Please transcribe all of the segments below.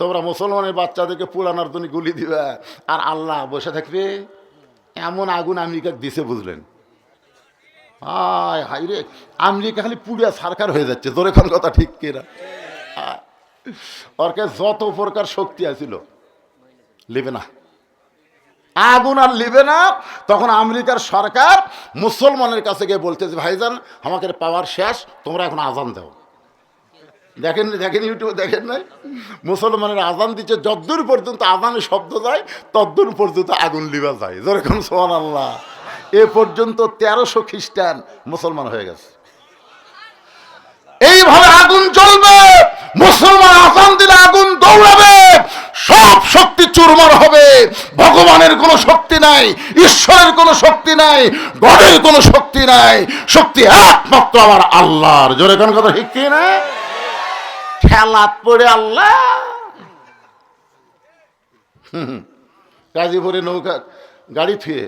তোমরা মুসলমানের বাচ্চাদেরকে পুরানোর জন্য গুলি দিবে। আর আল্লাহ বসে থাকবে। এমন আগুন আমেরিকা দিছে বুঝলেন। হায় হাই রে, আমেরিকা খালি পুড়িয়া সারকার হয়ে যাচ্ছে। জোরে কোন কথা ঠিক কিনা? ওর কাছে যত প্রকার শক্তি আছিল, লিবে না। আগুন আর লিবে না। তখন আমেরিকার সরকার মুসলমানের কাছে গিয়ে বলতেছে ভাইজান আমাকে পাওয়ার শেষ, তোমরা এখন আজান দাও। দেখেন দেখেন ইউটিউবে দেখেন নাই? মুসলমানের আজান দিচ্ছে, যদ্দূর পর্যন্ত আজানের শব্দ যায়, তদ্দূর পর্যন্ত আগুন লিবা যায়। যেরকম সোহান আল্লাহ এ পর্যন্ত তেরোশো খ্রিস্টান মুসলমান হয়ে গেছে। এইভাবে আগুন জ্বলবে, মুসলমান আসান দিলে আগুন দৌড়াবে, সব শক্তি চুরমার হবে। ভগবানের কোনো শক্তি নাই, ঈশ্বরের কোনো শক্তি নাই, গডের কোনো শক্তি নাই, শক্তি একমাত্র আমার আল্লাহর। জোরে কোন কথা ঠিক না খেলাত পড়ে আল্লাহ। গাজীপুরে নৌকা, গাড়ি থুয়ে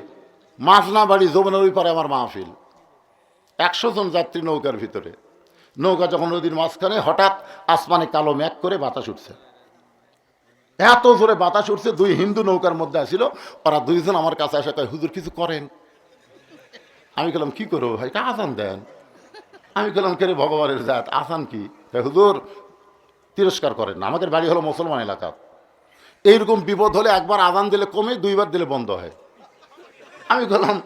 মাঝনা বাড়ি যমুনার ওই পারে আমার মাহফিল। একশো জন যাত্রী নৌকার ভিতরে। নৌকা যখন নদীর মাঝখানে হঠাৎ আসমানে কালো ম্যাক করে বাতাস উঠছে। এত জোরে বাতাস উঠছে, দুই হিন্দু নৌকার মধ্যে আসিল। ওরা দুইজন আমার কাছে আসে কয়, হুজুর, কিছু করেন? আমি বললাম কি করব ভাই? আসান দেন। আমি বললাম কে ভগবানের জাত? আসান কি? হুজুর তিরস্কার করেন না। আমাদের বাড়ি হলো মুসলমান এলাকা। এইরকম বিপদ হলে একবার আদান দিলে কমে, দুইবার দিলে বন্ধ হয়। আমি বললাম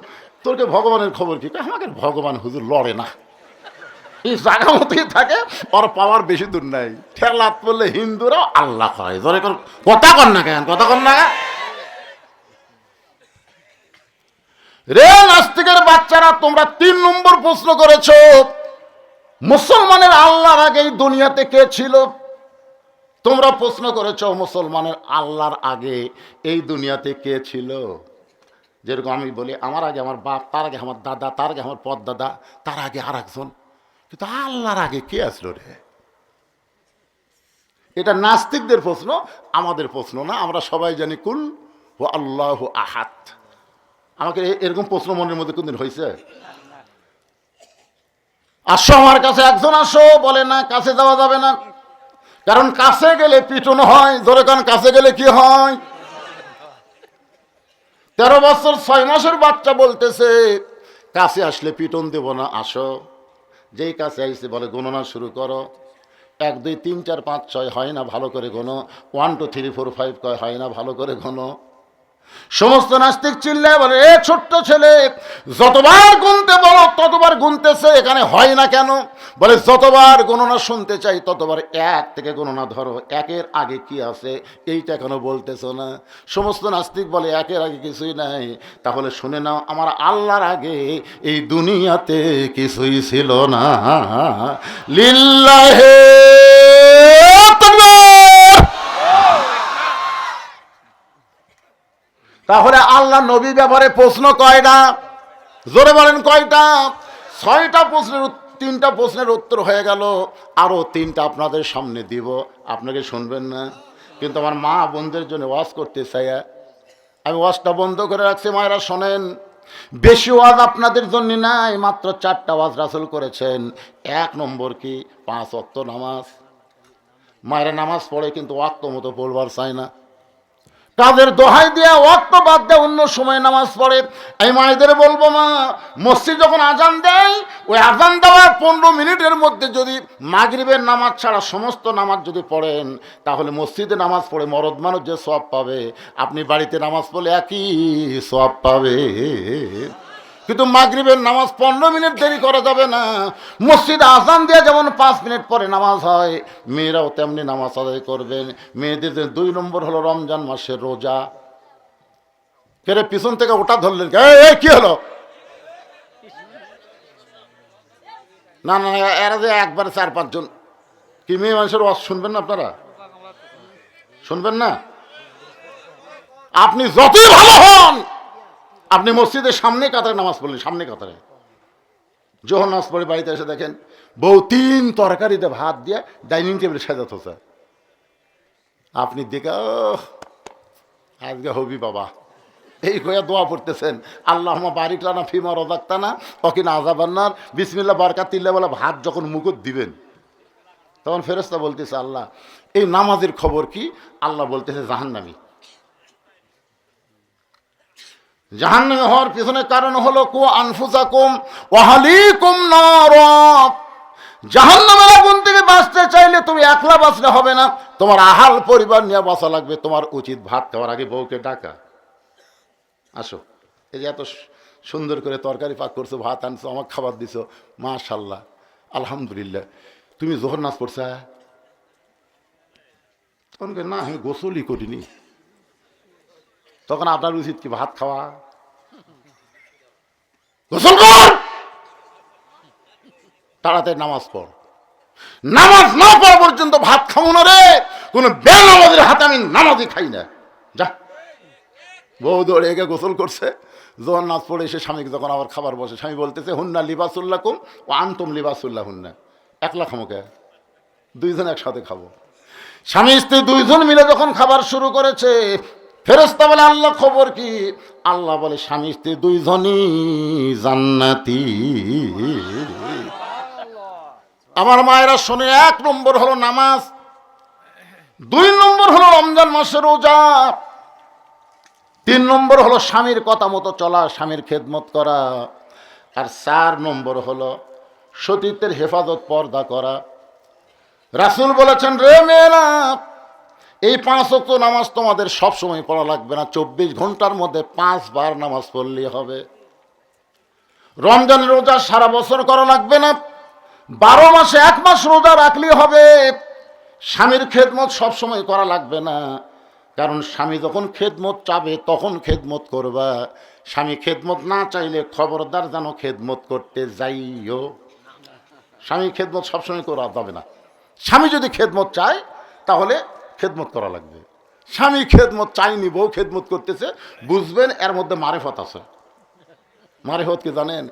তোরকে ভগবানের খবর কি? আমাকে ভগবান হুজুর লড়ে না। এই জায়গা মতোই থাকে, ওর পাওয়ার বেশি দূর নাই। ঠেলাত পড়লে হিন্দুরাও আল্লাহ করে ধরে কথা কর না কেন, কথা কর না? রে নাস্তিকের বাচ্চারা, তোমরা তিন নম্বর প্রশ্ন করেছ, মুসলমানের আল্লাহর আগে এই দুনিয়াতে কে ছিল? তোমরা প্রশ্ন করেছ মুসলমানের আল্লাহর আগে এই দুনিয়াতে কে ছিল? যেরকম আমি বলি, আমার আগে আমার বাপ, তার আগে আমার দাদা, তার আগে আমার পদ দাদা তার আগে আর একজন কিন্তু আল্লাহর আগে কে আসলো রে? এটা নাস্তিকদের প্রশ্ন, আমাদের প্রশ্ন না। আমরা সবাই জানি, কুল ও আল্লাহ আহাত আমাকে এরকম প্রশ্ন মনের মধ্যে কোনদিন হয়েছে আসো আমার কাছে, একজন আসো, বলে না, কাছে যাওয়া যাবে না। কারণ কাছে গেলে পিটন হয় ধরে কারণ কাছে গেলে কি হয়? তেরো বছর ছয় মাসের বাচ্চা বলতেছে, কাছে আসলে পিটন দেব না, আসো। যেই কাছে আসছে বলে, গণনা শুরু করো। এক, দুই, তিন, চার, পাঁচ, ছয়, হয় না ভালো করে গোনো one two three four five কয়, হয় না ভালো করে গোনো সমস্ত নাস্তিক চিল্লায় বলে, এ ছোট্ট ছেলে, যতবার গুনতে বলো, ততবার গুনতেছে, এখানে হয় না কেন? বলে, যতবার গণনা শুনতে চাই, ততবার এক থেকে গণনা ধরো, একের আগে কি আছে, এইটা কেন বলতেছো না? সমস্ত নাস্তিক বলে, একের আগে কিছুই নাই, তাহলে শুনে নাও, আমার আল্লাহর আগে এই দুনিয়াতে কিছুই ছিল না। লিল্লাহে তাহলে আল্লাহ নবী ব্যাপারে প্রশ্ন কয়টা? জোরে বলেন কয়টা? ছয়টা প্রশ্নের তিনটা প্রশ্নের উত্তর হয়ে গেল আরও তিনটা আপনাদের সামনে দিব। আপনাকে শুনবেন না? কিন্তু আমার মা বোনদের জন্য ওয়াজ করতে চাই আমি ওয়াজটা বন্ধ করে রাখছি, মায়েরা শোনেন। বেশি ওয়াজ আপনাদের জন্য নাই, মাত্র চারটা ওয়াজ রাসুল করেছেন। এক নম্বর কি? পাঁচ অক্ত নামাজ। মায়েরা নামাজ পড়ে, কিন্তু ওয়াক্ত মতো পড়বার চায় না। তাদের দোহাই দেয়া অক্ত বাদ দেয়, অন্য সময় নামাজ পড়ে। এই মায়েদের বলব মা, মসজিদ যখন আজান দেয়, ওই আজান দেওয়ার পনেরো মিনিটের মধ্যে যদি মাগরিবের নামাজ ছাড়া সমস্ত নামাজ যদি পড়েন, তাহলে মসজিদে নামাজ পড়ে মরদ মানুষ যে সব পাবে। আপনি বাড়িতে নামাজ পড়লে একই সব পাবে। কিন্তু মাগরিবের নামাজ পনেরো মিনিট দেরি করা যাবে না। মসজিদে আজান দিয়ে যেমন পাঁচ মিনিট পরে নামাজ হয় মেয়েরাও তেমনি নামাজ আদায় করবেন। মেয়েদের দুই নম্বর হলো রমজান মাসের রোজা। কেরে পিছন থেকে ওটা ধরলেন কে? হলো? না না, এরা যে একবারে চার পাঁচজন। কি মেয়ে মানুষের ওয়াজ শুনবেন না আপনারা? শুনবেন না? আপনি যতই ভালো হন আপনি মসজিদের সামনে কাতারে নামাজ পড়লেন, সামনে কাতারে। যখন নামাজ পড়ে বাড়িতে এসে দেখেন, বউ তিন তরকারিতে ভাত দিয়ে ডাইনিং টেবিলে সাজাত হচ্ছে আপনি দেখে আজকে হবি বাবা। এই কয়া দোয়া পড়তেছেন আল্লাহ বারিক লানা ফিমা রদাক্তানা অকিন আজাবান্নার বিসমিল্লা বারকাত তিল্লা বলে ভাত যখন মুকুট দিবেন, তখন ফেরেস্তা বলতেছে, আল্লাহ, এই নামাজের খবর কি? আল্লাহ বলতেছে, জাহান্নামি। জাহান্নামে হওয়ার পিছনে কারণ হলো কু আনফুসাকুম ওয়াহালিকুম নার। জাহান্নামের আগুন থেকে বাঁচতে চাইলে তুমি একলা বাঁচলে হবে না। তোমার আহাল পরিবার নিয়ে বাঁচা লাগবে। তোমার উচিত ভাত খাওয়ার। আগে বউকে ডাকা। আসো। এই যে এত সুন্দর করে তরকারি পাক করছ, ভাত আনছো আমার খাবার দিছো। মাশাল্লাহ আলহামদুলিল্লাহ। তুমি জোহর নাচ পড়ছা তখন না, আমি গোসলই করিনি। তখন আপনার উচিত কি, ভাত খাওয়া? গোসল কর! তাড়াতাড়ি নামাজ পড়। নামাজ না পড়া পর্যন্ত ভাত খাব না রে। কোনো বেনামাজের হাতে আমি নামাজই খাই না। যা। বউ দৌড়ে এগে গোসল করছে। জোয়ান নাচ পড়ে এসে স্বামীকে যখন আবার খাবার বসে, স্বামী বলতেছে, হুন্না লিবাসুল্লাহ কুম ও আনতুম লিবাসুল্লাহ হুন্না একলা খামোকে দুইজন একসাথে খাব। স্বামী স্ত্রী দুইজন মিলে যখন খাবার শুরু করেছে ফেরস্তা বলে, আল্লাহ খবর কি? আল্লাহ বলে, স্বামী স্ত্রী দুইজনই জান্নাতি। আমার মায়েরা শোনে, এক নম্বর হলো নামাজ, দুই নম্বর হলো রমজান মাসের রোজা, তিন নম্বর হলো স্বামীর কথা মতো চলা, স্বামীর খেদমত করা, আর চার নম্বর হলো সতীত্বের হেফাজত পর্দা করা। রাসুল বলেছেন, রে মেয়েরা এই পাঁচ অক্ট নামাজ তোমাদের সব সময় পড়া লাগবে না। চব্বিশ ঘণ্টার মধ্যে পাঁচবার নামাজ পড়লেই হবে। রমজানের রোজা সারা বছর করা লাগবে না। বারো মাসে এক মাস রোজা রাখলেই হবে। স্বামীর খেদমত সব সময় করা লাগবে না। কারণ স্বামী যখন খেদমত চাবে, তখন খেদমত করবা। স্বামী খেদমত না চাইলে খবরদার যেন খেদমত করতে যাইও। স্বামী খেদমত সবসময় করা যাবে না। স্বামী যদি খেদমত চায়, তাহলে খেদমত করা লাগবে। স্বামী খেদমত চাইনি, বউ খেদমত করতেছে, বুঝবেন এর মধ্যে মারেফত আছে। মারেফত কি জানেন?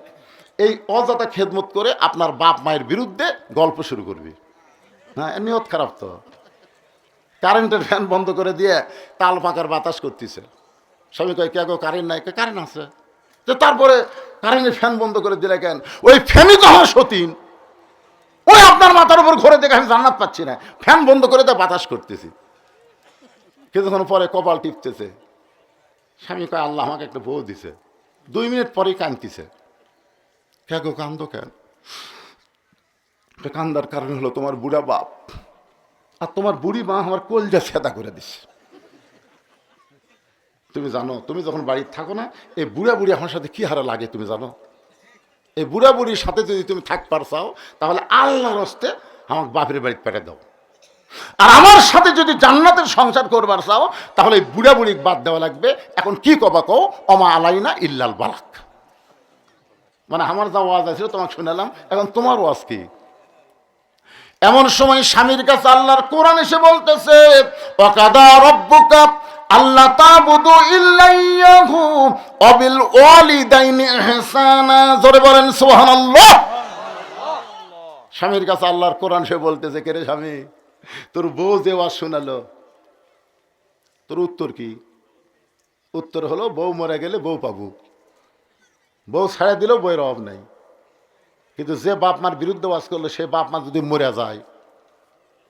এই অজাতা খেদমত করে আপনার বাপ মায়ের বিরুদ্ধে গল্প শুরু করবি। হ্যাঁ নিয়ত খারাপ তো। কারেন্টের ফ্যান বন্ধ করে দিয়ে তাল পাকার বাতাস করতেছে। স্বামী কয়, কে গো, কারেন্ট নাই? কারেন্ট আছে। তো তারপরে কারেন্টের ফ্যান বন্ধ করে দিলে কেন? ওই ফ্যানই তো সতীন ওই আপনার মাথার উপর ঘরে দেখে আমি জান্নাত পাচ্ছি না। ফ্যান বন্ধ করে দিয়ে বাতাস করতেছি। কিছুক্ষণ পরে কপাল টিপতেছে। স্বামী কয়, আল্লাহ আমাকে একটা বউ দিছে। দুই মিনিট পরেই কে গো, কান্দ কেন? কান্দার কারণ হলো তোমার বুড়া বাপ আর তোমার বুড়ি মা আমার কলজা সেদা করে দিছে। তুমি জানো, তুমি যখন বাড়িতে থাকো না, এই বুড়া বুড়ি আমার সাথে কি হারে লাগে তুমি জানো? এই বুড়া বুড়ির সাথে যদি তুমি থাকবার চাও তাহলে আল্লাহর হস্তে আমার বাপের বাড়িতে পেটে দাও। আর আমার সাথে যদি জান্নাতের সংসার করবার চাও, তাহলে এই বুড়া বুড়ি বাদ দেওয়া লাগবে। এখন কি কবা কও? অমা আলাইনা ইল্লাল বালাক মানে আমার যা ওয়াজ আছে তোমাকে শুনালাম। এখন তোমার ওয়াজ কি? এমন সময় স্বামীর কাছে আল্লাহর কোরআন এসে বলতেছে অকাদা রব্বুকা আল্লাহ তাবুদু ইল্লাইয়াহু অবিল ওয়ালিদাইনি ইহসানা। জোরে বলেন, সুবহানাল্লাহ। স্বামীর কাছে আল্লাহর কোরআন সে বলতেছে, কে রে স্বামী? তোর বউ যে ওয়াজ শোনালো, তোর উত্তর কি? উত্তর হলো, বউ মরে গেলে বউ পাবো। বউ ছাড়া দিলেও বইয়ের অভাব নাই। কিন্তু যে বাপ মার বিরুদ্ধে বাস করল, সে বাপ মা যদি মরে যায়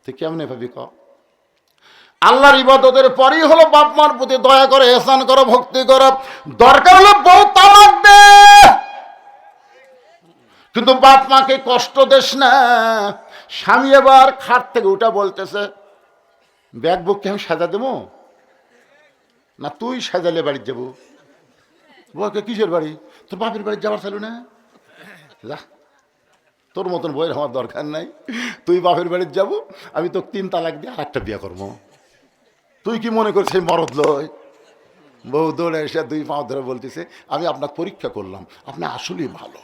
তো কেমনে ভাবি ক? আল্লাহর ইবাদতের পরেই হলো বাপ মার প্রতি দয়া করে এসান করো, ভক্তি করো। দরকার হলো বউ তালাক দে কিন্তু বাপ মাকে কষ্ট দেস না। স্বামী এবার খাট থেকে উঠা বলতেছে, ব্যাগ বুককে আমি সাজা দেবো? না, তুই সাজালে বাড়ির যাব। বউকে কিসের বাড়ি? তোর বাপের বাড়ি যাওয়ার চালু না? যা, তোর মতন বইয়ের আমার দরকার নাই। তুই বাপের বাড়িতে যাব, আমি তো তিন তালাক দিয়ে আর একটা বিয়ে করব। তুই কি মনে করছিস মরদ লয়? বউ দৌড়ে এসে দুই পাঁচ ধরে বলতেছে, আমি আপনার পরীক্ষা করলাম, আপনি আসলেই ভালো।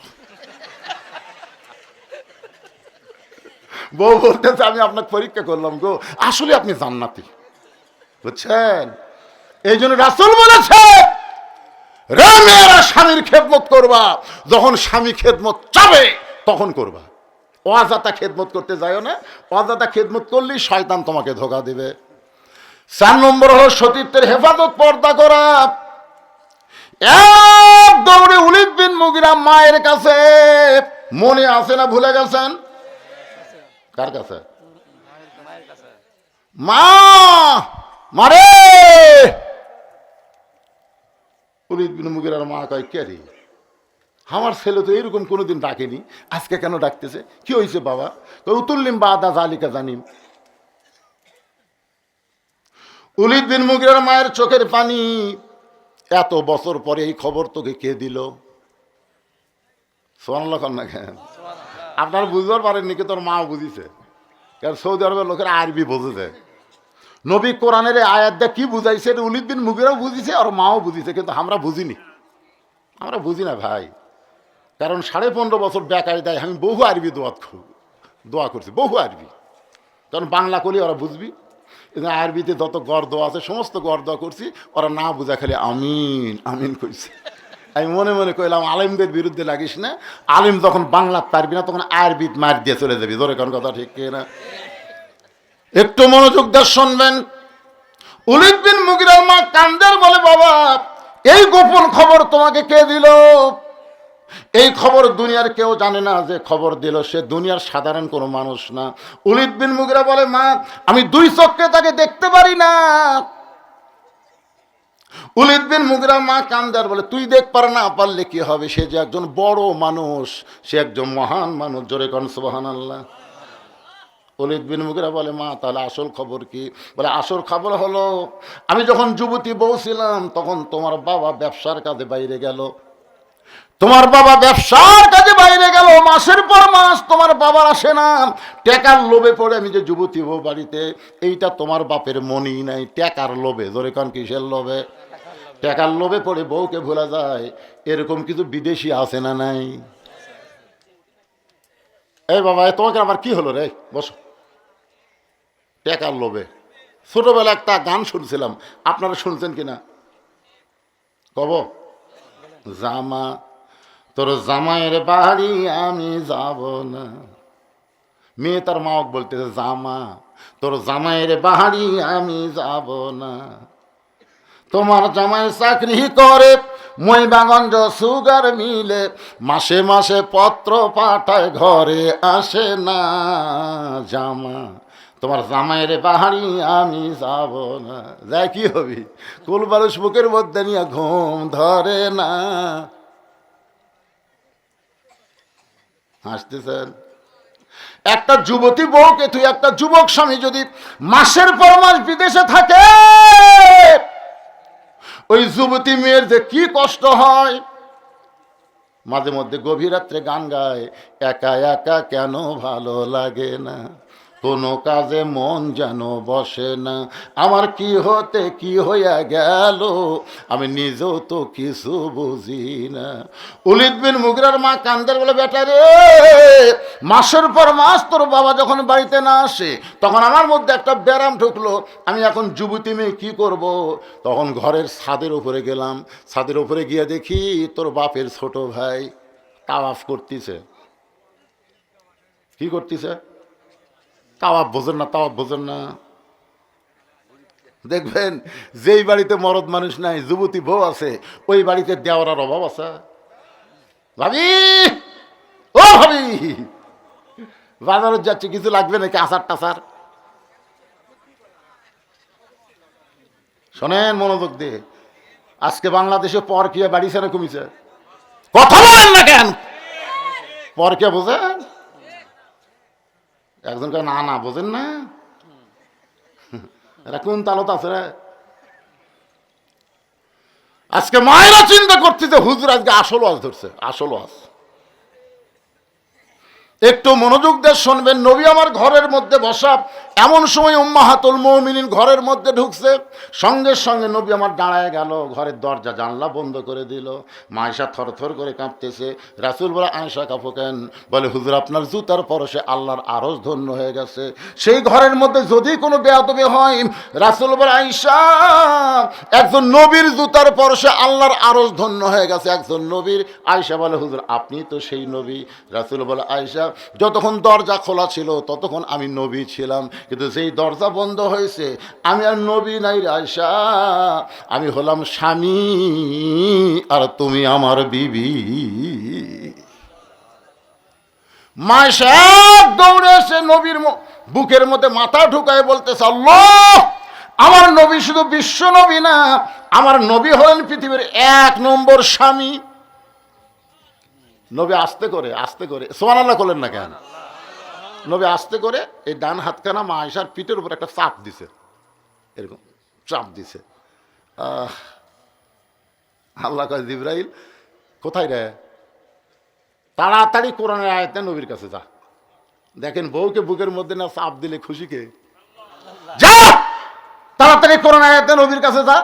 বউ বলতেছে, আমি আপনার পরীক্ষা করলাম গো, আসলে আপনি জান্নাতি। বুঝছেন? এই জন্য রাসুল বলেছে স্বামীর খেদমত করবা, যখন স্বামী খেদমত চাবে, তখন করবা। অজাতা খেদমত করতে যাইও না, অজাতা খেদমত করলেই শয়তান তোমাকে ধোকা দিবে। চার নম্বর হলো সতীর্থের হেফাজত পর্দা করা। এক দৌড়ে উলিদ বিন মুগিরা মায়ের কাছে। মনে আছে না ভুলে গেছেন? কার কাছে? মা! মারে উলিদ বিন মুগিরার মা কয়, কে রে? আমার ছেলে তো এরকম কোনোদিন ডাকেনি। আজকে কেন ডাকতেছে? কি হয়েছে বাবা? উতুল্লিম বা আদা জালিকা জানিম। উলিদ বিন মুগিরার মায়ের চোখের পানি। এত বছর পরে এই খবর তোকে কে দিল? সোনাল্লা কন্যা কেন? আপনার বুঝতে পারেননি কি তোর মাও বুঝিছে। কারণ সৌদি আরবের লোকের আরবি বুঝেছে। নবী কোরআনের এই আয়াত দিয়ে কি বুঝাইছে? এটা উলিদ বিন মুগিরাও বুঝিছে, আর মাও বুঝিছে, কিন্তু আমরা বুঝিনি। আমরা বুঝি না ভাই। কারণ সাড়ে পনেরো বছর বেকারি দেয় আমি বহু আরবি দোয়া দোয়া করছি, বহু আরবি। কারণ বাংলা করলে ওরা বুঝবি। আরবিতে যত গর্দ আছে, সমস্ত গর্দ করছি, ওরা না বুঝা খালি আমিন আমিন কইছে আমি মনে মনে কইলাম, আলিমদের বিরুদ্ধে লাগিস না। আলিম যখন বাংলা পারবি না, তখন আরবিত মার দিয়ে চলে যাবি। ধরে কোন কথা ঠিক না একটু মনোযোগ দিয়ে শুনবেন। উলিদ বিন মুগিরার মা কান্দের বলে, বাবা, এই গোপন খবর তোমাকে কে দিল? এই খবর দুনিয়ার কেউ জানে না যে খবর দিল। সে দুনিয়ার সাধারণ কোনো মানুষ না। উলিদ বিন মুগিরা বলে, মা, আমি দুই চক্ষে তাকে দেখতে পারি না। উলিদ বিন মুগিরা মা কান্দার বলে, তুই দেখ পার না, পারলে কি হবে? সে যে একজন বড় মানুষ, সে একজন মহান মানুষ, জোরে কন সুবাহান আল্লাহ অলিদ বিন মুগিরা বলে, মা, তাহলে আসল খবর কি? বলে, আসল খবর হলো, আমি যখন যুবতী বউ ছিলাম, তখন তোমার বাবা ব্যবসার কাজে বাইরে গেল। তোমার বাবা ব্যবসার কাজে বাইরে গেল, মাসের পর মাস তোমার বাবার আসে না। টেকার লোভে পড়ে আমি যে যুবতী বউ বাড়িতে, এইটা তোমার বাপের মনই নাই। টেকার লোভে, ধরে কান কিসের লোভে? টেকার লোভে পড়ে বউকে ভোলা যায়, এরকম কিছু বিদেশি আছে না নাই? এই বাবা তোমাকে আবার কি হলো রে? বসো। টেকার লোভে। ছোটবেলা একটা গান শুনছিলাম, আপনারা শুনছেন কিনা? কব? জামা তোর জামাইয়ের বাড়ি আমি যাব না। মেয়ে তার মাওক বলতেছে, জামা, তোর জামাইয়ের বাড়ি আমি যাব না। তোমার জামাই চাকরি করে মহিমাগঞ্জ সুগার মিলে, মাসে মাসে পত্র পাঠায়, ঘরে আসে না জামা। তোমার জামাইয়ের বাহারি আমি যাব না। যাই কি হবি, কুলবালুস বুকের মধ্যে নিয়ে ঘুম ধরে না। হাসতেছেন। একটা যুবতী বউকে তুই, একটা যুবক স্বামী যদি মাসের পর মাস বিদেশে থাকে, ওই যুবতী মেয়ের যে কি কষ্ট হয়। মাঝে মধ্যে গভীর রাত্রে গান গায়, একা একা কেন ভালো লাগে না? কোনো কাজে মন যেন বসে না। আমার কি হতে, কি হইয়া গেল, আমি নিজেও তো কিছু বুঝি না। উলিদ বিন মুগরার মা কান্দের বলে, বেটা রে, মাসের পর মাস তোর বাবা যখন বাড়িতে না আসে, তখন আমার মধ্যে একটা ব্যারাম ঢুকলো। আমি এখন যুবতী মেয়ে, কী করব? তখন ঘরের ছাদের উপরে গেলাম। ছাদের উপরে গিয়ে দেখি তোর বাপের ছোট ভাই তাওয়াফ করতেছে। কি করতেছে? তাওয়াব বোঝেন না তাওয়া বোঝেন না। দেখবেন, যেই বাড়িতে মরদ মানুষ নাই, যুবতী বউ আছে, ওই বাড়িতে দেওয়ার অভাব আছে। ভাবি! ও ভাবি! বাজারে যাচ্ছে, কিছু লাগবে নাকি আচার টাচার? শোনেন মনোযোগ দিয়ে, আজকে বাংলাদেশে পরকিয়া বাড়িছে না কমিছে কথা বলেন না কেন? পরকিয়া বোঝেন? একজন না না, বোঝেন না। এরা কোন তালত আছে রে? আজকে মায়েরা চিন্তা করছে যে হুজুর আজকে আসল ওয়াজ ধরছে, আসল ওয়াজ। একটু মনোযোগ দিয়ে শুনবেন, নবী আমার ঘরের মধ্যে বসা, এমন সময় উম্মাহাতুল মৌমিনিন ঘরের মধ্যে ঢুকছে। সঙ্গে সঙ্গে নবী আমার দাঁড়ায় গেল, ঘরের দরজা জানলা বন্ধ করে দিল। মায়েশা থরথর করে কাঁপতেছে। রাসুল বলে, আয়েশা, কাপু কেন? বলে, হুজুর, আপনার জুতার পরশে আল্লাহর আরস ধন্য হয়ে গেছে। সেই ঘরের মধ্যে যদি কোনো বেয়াদবি হয়, রাসুল বলে, আয়েশা, একজন নবীর জুতার পরশে আল্লাহর আরস ধন্য হয়ে গেছে একজন নবীর। আয়েশা বলে, হুজুর, আপনি তো সেই নবী। রাসুল বলে, আয়েশা যতক্ষণ দরজা খোলা ছিল, ততক্ষণ আমি নবী ছিলাম। কিন্তু যেই দরজা বন্ধ হয়েছে, আমি আর নবী নাই রে আয়সা আমি হলাম স্বামী, আর তুমি আমার বিবি। মায়েশা দৌড়ে এসে নবীর বুকের মধ্যে মাথা ঢুকায় বলতেছে, আল্লাহ, আমার নবী শুধু বিশ্ব নবী না, আমার নবী হলেন পৃথিবীর এক নম্বর স্বামী। নবী আস্তে করে আস্তে করে সোমানাল্লাহ করলেন না কেন? নবী আস্তে করে এই ডান হাতখানা মা আয়সার পিঠের উপর একটা চাপ দিছে। এরকম চাপ দিছে। আল্লাহ কয়, জিব্রাইল, কোথায় রে? তাড়াতাড়ি কোরআনের আয়তে নবীর কাছে যা। দেখেন বউকে বুকের মধ্যে না চাপ দিলে খুশিকে যা! তাড়াতাড়ি কোরআন আয়াতে নবীর কাছে যা।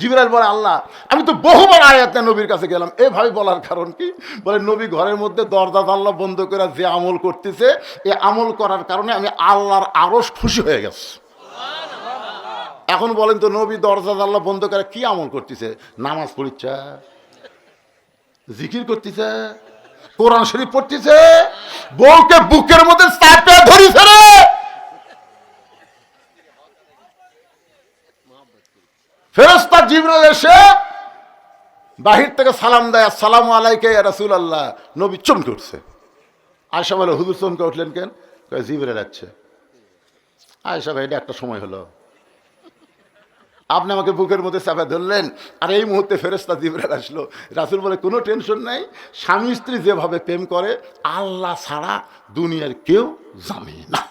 জিবরাইল বলে, আল্লাহ, আমি তো বহুবার আয়াতে নবীর কাছে গেলাম। এভাবে বলার কারণ কি? বলে, নবী ঘরের মধ্যে দরজা জানলা বন্ধ করে যে আমল করতেছে এই আমল করার কারণে আমি আল্লাহর আরও খুশি হয়ে গেছি। এখন বলেন তো, নবী দরজা জানলা বন্ধ করে কি আমল করতেছে? নামাজ পড়িচ্ছে, জিকির করতেছে, কোরআন শরীফ পড়তেছে, বউকে বুকের মধ্যে চাপে ধরিছে রে ফেরস্তা জিবরাল এসে বাহির থেকে সালাম দেয় সালাম আলাইকে রাসুল আল্লাহ নবী চমকে উঠছে। আয়সা বলে, হুজুর চমকে উঠলেন কেন? জিবরাল যাচ্ছে আয়সা ভাই, এটা একটা সময় হলো। আপনি আমাকে বুকের মধ্যে চাপা ধরলেন, আর এই মুহূর্তে ফেরেস্তা জিবরাল আসলো। রাসুল বলে, কোনো টেনশন নাই। স্বামী স্ত্রী যেভাবে প্রেম করে, আল্লাহ ছাড়া দুনিয়ার কেউ জানে না।